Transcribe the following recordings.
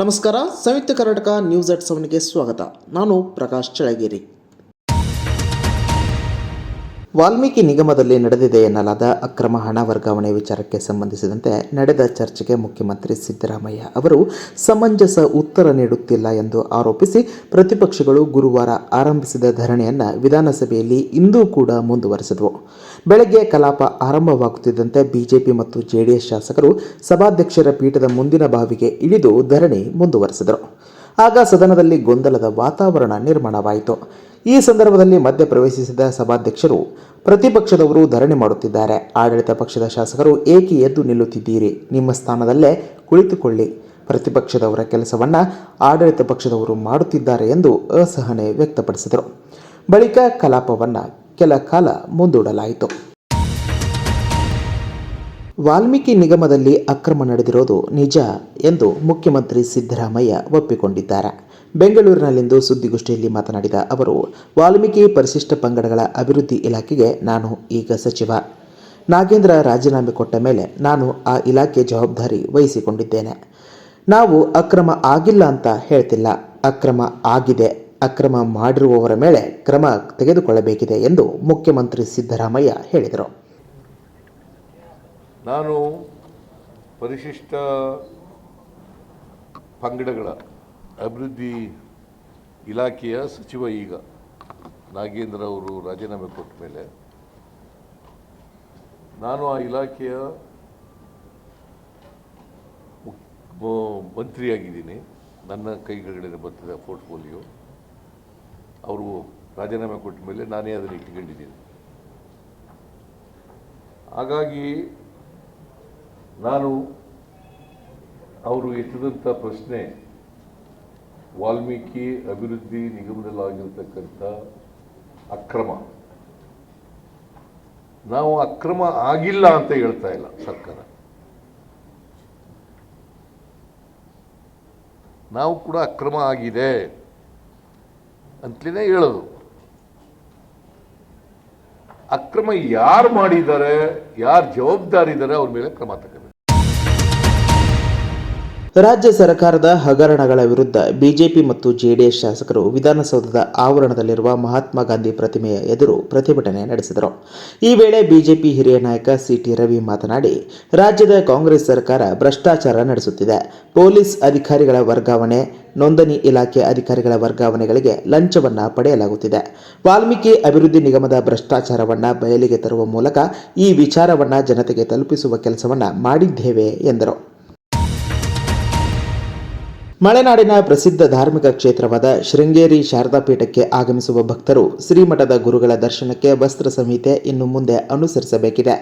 ನಮಸ್ಕಾರ, Samyukta Karnataka news at ಸೆವೆನ್ಗೆ ಸ್ವಾಗತ. ನಾನು ಪ್ರಕಾಶ್ ಚಳಗಿರಿ ವಾಲ್ಮೀಕಿ ನಿಗಮದಲ್ಲಿ ನಡೆದಿದೆ ಎನ್ನಲಾದ ಅಕ್ರಮ ಹಣ ವರ್ಗಾವಣೆ ವಿಚಾರಕ್ಕೆ ಸಂಬಂಧಿಸಿದಂತೆ ನಡೆದ ಚರ್ಚೆಗೆ ಮುಖ್ಯಮಂತ್ರಿ ಸಿದ್ದರಾಮಯ್ಯ ಅವರು ಸಮಂಜಸ ಉತ್ತರ ನೀಡುತ್ತಿಲ್ಲ ಎಂದು ಆರೋಪಿಸಿ ಪ್ರತಿಪಕ್ಷಗಳು ಗುರುವಾರ ಆರಂಭಿಸಿದ ಧರಣಿಯನ್ನು ವಿಧಾನಸಭೆಯಲ್ಲಿ ಇಂದೂ ಕೂಡ ಮುಂದುವರೆಸಿದವು. ಬೆಳಗ್ಗೆ ಕಲಾಪ ಆರಂಭವಾಗುತ್ತಿದ್ದಂತೆ ಬಿಜೆಪಿ ಮತ್ತು ಜೆಡಿಎಸ್ ಶಾಸಕರು ಸಭಾಧ್ಯಕ್ಷರ ಪೀಠದ ಮುಂದಿನ ಬಾವಿಗೆ ಇಳಿದು ಧರಣಿ ಮುಂದುವರೆಸಿದರು. ಆಗ ಸದನದಲ್ಲಿ ಗೊಂದಲದ ವಾತಾವರಣ ನಿರ್ಮಾಣವಾಯಿತು. ಈ ಸಂದರ್ಭದಲ್ಲಿ ಮಧ್ಯ ಪ್ರವೇಶಿಸಿದ ಸಭಾಧ್ಯಕ್ಷರು ಪ್ರತಿಪಕ್ಷದವರು ಧರಣಿ ಮಾಡುತ್ತಿದ್ದಾರೆ. ಆಡಳಿತ ಪಕ್ಷದ ಶಾಸಕರು, ಏಕೆ ಎದ್ದು ನಿಲ್ಲುತ್ತಿದ್ದೀರಿ? ನಿಮ್ಮ ಸ್ಥಾನದಲ್ಲೇ ಕುಳಿತುಕೊಳ್ಳಿ. ಪ್ರತಿಪಕ್ಷದವರ ಕೆಲಸವನ್ನು ಆಡಳಿತ ಪಕ್ಷದವರು ಮಾಡುತ್ತಿದ್ದಾರೆ ಎಂದು ಅಸಹನೆ ವ್ಯಕ್ತಪಡಿಸಿದರು. ಬಳಿಕ ಕಲಾಪವನ್ನು ಕೆಲ ಕಾಲ ಮುಂದೂಡಲಾಯಿತು. ವಾಲ್ಮೀಕಿ ನಿಗಮದಲ್ಲಿ ಅಕ್ರಮ ನಡೆದಿರೋದು ನಿಜ ಎಂದು ಮುಖ್ಯಮಂತ್ರಿ ಸಿದ್ದರಾಮಯ್ಯ ಒಪ್ಪಿಕೊಂಡಿದ್ದಾರೆ. ಬೆಂಗಳೂರಿನಲ್ಲಿಂದು ಸುದ್ದಿಗೋಷ್ಠಿಯಲ್ಲಿ ಮಾತನಾಡಿದ ಅವರು, ವಾಲ್ಮೀಕಿ ಪರಿಶಿಷ್ಟ ಪಂಗಡಗಳ ಅಭಿವೃದ್ಧಿ ಇಲಾಖೆಗೆ ನಾನು ಈಗ ಸಚಿವ. ನಾಗೇಂದ್ರ ರಾಜೀನಾಮೆ ಕೊಟ್ಟ ಮೇಲೆ ನಾನು ಆ ಇಲಾಖೆ ಜವಾಬ್ದಾರಿ ವಹಿಸಿಕೊಂಡಿದ್ದೇನೆ. ನಾವು ಅಕ್ರಮ ಆಗಿಲ್ಲ ಅಂತ ಹೇಳ್ತಿಲ್ಲ. ಅಕ್ರಮ ಆಗಿದೆ. ಅಕ್ರಮ ಮಾಡಿರುವವರ ಮೇಲೆ ಕ್ರಮ ತೆಗೆದುಕೊಳ್ಳಬೇಕಿದೆ ಎಂದು ಮುಖ್ಯಮಂತ್ರಿ ಸಿದ್ದರಾಮಯ್ಯ ಹೇಳಿದರು. ನಾನು ಪರಿಶಿಷ್ಟ ಪಂಗಡಗಳ ಅಭಿವೃದ್ಧಿ ಇಲಾಖೆಯ ಸಚಿವ ಈಗ ನಾಗೇಂದ್ರ ಅವರು ರಾಜೀನಾಮೆ ಕೊಟ್ಟ ಮೇಲೆ ನಾನು ಆ ಇಲಾಖೆಯ ಮಂತ್ರಿಯಾಗಿದ್ದೀನಿ. ನನ್ನ ಕೈಗಳಿಗೆ ಬರ್ತಿದೆ ಪೋರ್ಟ್ಫೋಲಿಯೋ. ಅವರು ರಾಜೀನಾಮೆ ಕೊಟ್ಟ ಮೇಲೆ ನಾನೇ ಅದನ್ನು ಇಟ್ಕೊಂಡಿದ್ದೀನಿ ಹಾಗಾಗಿ ನಾನು ಅವರು ಎತ್ತಿದಂಥ ಪ್ರಶ್ನೆ, ವಾಲ್ಮೀಕಿ ಅಭಿವೃದ್ಧಿ ನಿಗಮದಲ್ಲಾಗಿರ್ತಕ್ಕಂಥ ಅಕ್ರಮ. ನಾವು ಅಕ್ರಮ ಆಗಿಲ್ಲ ಅಂತ ಹೇಳ್ತಾ ಇಲ್ಲ ಸರ್ಕಾರ. ನಾವು ಕೂಡ ಅಕ್ರಮ ಆಗಿದೆ. ಅಂತಲೇ ಹೇಳೋದು. ಅಕ್ರಮ ಯಾರು ಮಾಡಿದ್ದಾರೆ ಯಾರು ಜವಾಬ್ದಾರಿ ಇದ್ದಾರೆ ಅವ್ರ ಮೇಲೆ ಕ್ರಮ ತಗೋಬೇಕು ರಾಜ್ಯ ಸರ್ಕಾರದ ಹಗರಣಗಳ ವಿರುದ್ಧ ಬಿಜೆಪಿ ಮತ್ತು ಜೆಡಿಎಸ್ ಶಾಸಕರು ವಿಧಾನಸೌಧದ ಆವರಣದಲ್ಲಿರುವ ಮಹಾತ್ಮ ಗಾಂಧಿ ಪ್ರತಿಮೆಯ ಎದುರು ಪ್ರತಿಭಟನೆ ನಡೆಸಿದರು. ಈ ವೇಳೆ ಬಿಜೆಪಿ ಹಿರಿಯ ನಾಯಕ ಸಿಟಿ ರವಿ ಮಾತನಾಡಿ, ರಾಜ್ಯದ ಕಾಂಗ್ರೆಸ್ ಸರ್ಕಾರ ಭ್ರಷ್ಟಾಚಾರ ನಡೆಸುತ್ತಿದೆ. ಪೊಲೀಸ್ ಅಧಿಕಾರಿಗಳ ವರ್ಗಾವಣೆ, ನೋಂದಣಿ ಇಲಾಖೆ ಅಧಿಕಾರಿಗಳ ವರ್ಗಾವಣೆಗಳಿಗೆ ಲಂಚವನ್ನ ಪಡೆಯಲಾಗುತ್ತಿದೆ. ವಾಲ್ಮೀಕಿ ಅಭಿವೃದ್ಧಿ ನಿಗಮದ ಭ್ರಷ್ಟಾಚಾರವನ್ನ ಬಯಲಿಗೆ ತರುವ ಮೂಲಕ ಈ ವಿಚಾರವನ್ನ ಜನತೆಗೆ ತಲುಪಿಸುವ ಕೆಲಸವನ್ನ ಮಾಡಿದ್ದೇವೆ, ಎಂದರು. ಮಲೆನಾಡಿನ ಪ್ರಸಿದ್ಧ ಧಾರ್ಮಿಕ ಕ್ಷೇತ್ರವಾದ ಶೃಂಗೇರಿ ಶಾರದಾ ಪೀಠಕ್ಕೆ ಆಗಮಿಸುವ ಭಕ್ತರು ಶ್ರೀಮಠದ ಗುರುಗಳ ದರ್ಶನಕ್ಕೆ ವಸ್ತ್ರ ಸಂಹಿತೆ ಇನ್ನು ಮುಂದೆ ಅನುಸರಿಸಬೇಕಿದೆ.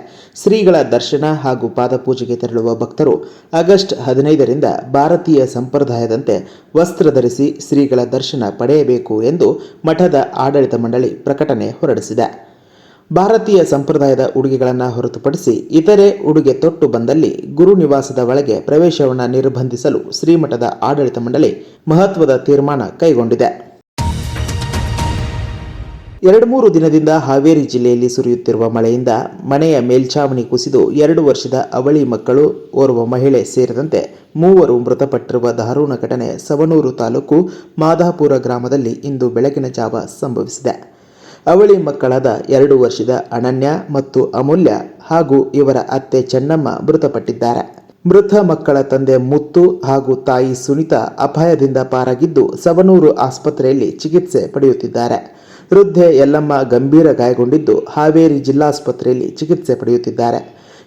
ಶ್ರೀಗಳ ದರ್ಶನ ಹಾಗೂ ಪಾದಪೂಜೆಗೆ ತೆರಳುವ ಭಕ್ತರು ಆಗಸ್ಟ್ ಹದಿನೈದರಿಂದ ಭಾರತೀಯ ಸಂಪ್ರದಾಯದಂತೆ ವಸ್ತ್ರ ಧರಿಸಿ ಶ್ರೀಗಳ ದರ್ಶನ ಪಡೆಯಬೇಕು ಎಂದು ಮಠದ ಆಡಳಿತ ಮಂಡಳಿ ಪ್ರಕಟಣೆ ಹೊರಡಿಸಿದೆ. ಭಾರತೀಯ ಸಂಪ್ರದಾಯದ ಉಡುಗೆಗಳನ್ನು ಹೊರತುಪಡಿಸಿ ಇತರೆ ಉಡುಗೆ ತೊಟ್ಟು ಬಂದಲ್ಲಿ ಗುರು ನಿವಾಸದ ಒಳಗೆ ಪ್ರವೇಶವನ್ನು ನಿರ್ಬಂಧಿಸಲು ಶ್ರೀಮಠದ ಆಡಳಿತ ಮಂಡಳಿ ಮಹತ್ವದ ತೀರ್ಮಾನ ಕೈಗೊಂಡಿದೆ. ಎರಡು ಮೂರು ದಿನದಿಂದ ಹಾವೇರಿ ಜಿಲ್ಲೆಯಲ್ಲಿ ಸುರಿಯುತ್ತಿರುವ ಮಳೆಯಿಂದ ಮನೆಯ ಮೇಲ್ಛಾವಣಿ ಕುಸಿದು ಎರಡು ವರ್ಷದ ಅವಳಿ ಮಕ್ಕಳು, ಓರ್ವ ಮಹಿಳೆ ಸೇರಿದಂತೆ ಮೂವರು ಮೃತಪಟ್ಟಿರುವ ದಾರುಣ ಘಟನೆ ಸವಣೂರು ತಾಲೂಕು ಮಾದಾಪುರ ಗ್ರಾಮದಲ್ಲಿ ಇಂದು ಬೆಳಗಿನ ಜಾವ ಸಂಭವಿಸಿದೆ. ಅವಳಿ ಮಕ್ಕಳಾದ ಎರಡು ವರ್ಷದ ಅನನ್ಯ ಮತ್ತು ಅಮೂಲ್ಯ ಹಾಗೂ ಇವರ ಅತ್ತೆ ಚೆನ್ನಮ್ಮ ಮೃತಪಟ್ಟಿದ್ದಾರೆ. ಮೃತ ಮಕ್ಕಳ ತಂದೆ ಮುತ್ತು ಹಾಗೂ ತಾಯಿ ಸುನಿತಾ ಅಪಾಯದಿಂದ ಪಾರಾಗಿದ್ದು ಸವನೂರು ಆಸ್ಪತ್ರೆಯಲ್ಲಿ ಚಿಕಿತ್ಸೆ ಪಡೆಯುತ್ತಿದ್ದಾರೆ. ವೃದ್ಧೆ ಯಲ್ಲಮ್ಮ ಗಂಭೀರ ಗಾಯಗೊಂಡಿದ್ದು ಹಾವೇರಿ ಜಿಲ್ಲಾಸ್ಪತ್ರೆಯಲ್ಲಿ ಚಿಕಿತ್ಸೆ ಪಡೆಯುತ್ತಿದ್ದಾರೆ.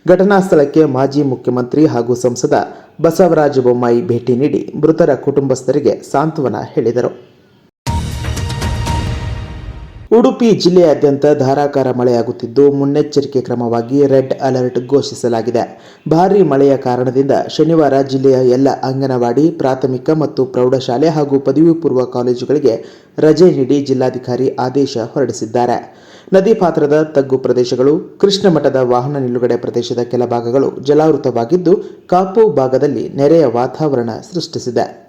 ಘಟನಾ ಸ್ಥಳಕ್ಕೆ ಮಾಜಿ ಮುಖ್ಯಮಂತ್ರಿ ಹಾಗೂ ಸಂಸದ ಬಸವರಾಜ ಬೊಮ್ಮಾಯಿ ಭೇಟಿ ನೀಡಿ ಮೃತರ ಕುಟುಂಬಸ್ಥರಿಗೆ ಸಾಂತ್ವನ ಹೇಳಿದರು. ಉಡುಪಿ ಜಿಲ್ಲೆಯಾದ್ಯಂತ ಧಾರಾಕಾರ ಮಳೆಯಾಗುತ್ತಿದ್ದು, ಮುನ್ನೆಚ್ಚರಿಕೆ ಕ್ರಮವಾಗಿ ರೆಡ್ ಅಲರ್ಟ್ ಘೋಷಿಸಲಾಗಿದೆ. ಭಾರೀ ಮಳೆಯ ಕಾರಣದಿಂದ ಶನಿವಾರ ಜಿಲ್ಲೆಯ ಎಲ್ಲ ಅಂಗನವಾಡಿ, ಪ್ರಾಥಮಿಕ ಮತ್ತು ಪ್ರೌಢಶಾಲೆ ಹಾಗೂ ಪದವಿ ಪೂರ್ವ ಕಾಲೇಜುಗಳಿಗೆ ರಜೆ ನೀಡಿ ಜಿಲ್ಲಾಧಿಕಾರಿ ಆದೇಶ ಹೊರಡಿಸಿದ್ದಾರೆ. ನದಿ ಪಾತ್ರದ ತಗ್ಗು ಪ್ರದೇಶಗಳು, ಕೃಷ್ಣ ಮಠದ ವಾಹನ ನಿಲುಗಡೆ ಪ್ರದೇಶದ ಕೆಲ ಭಾಗಗಳು ಜಲಾವೃತವಾಗಿದ್ದು, ಕಾಪು ಭಾಗದಲ್ಲಿ ನೆರೆಯ ವಾತಾವರಣ ಸೃಷ್ಟಿಸಿದೆ.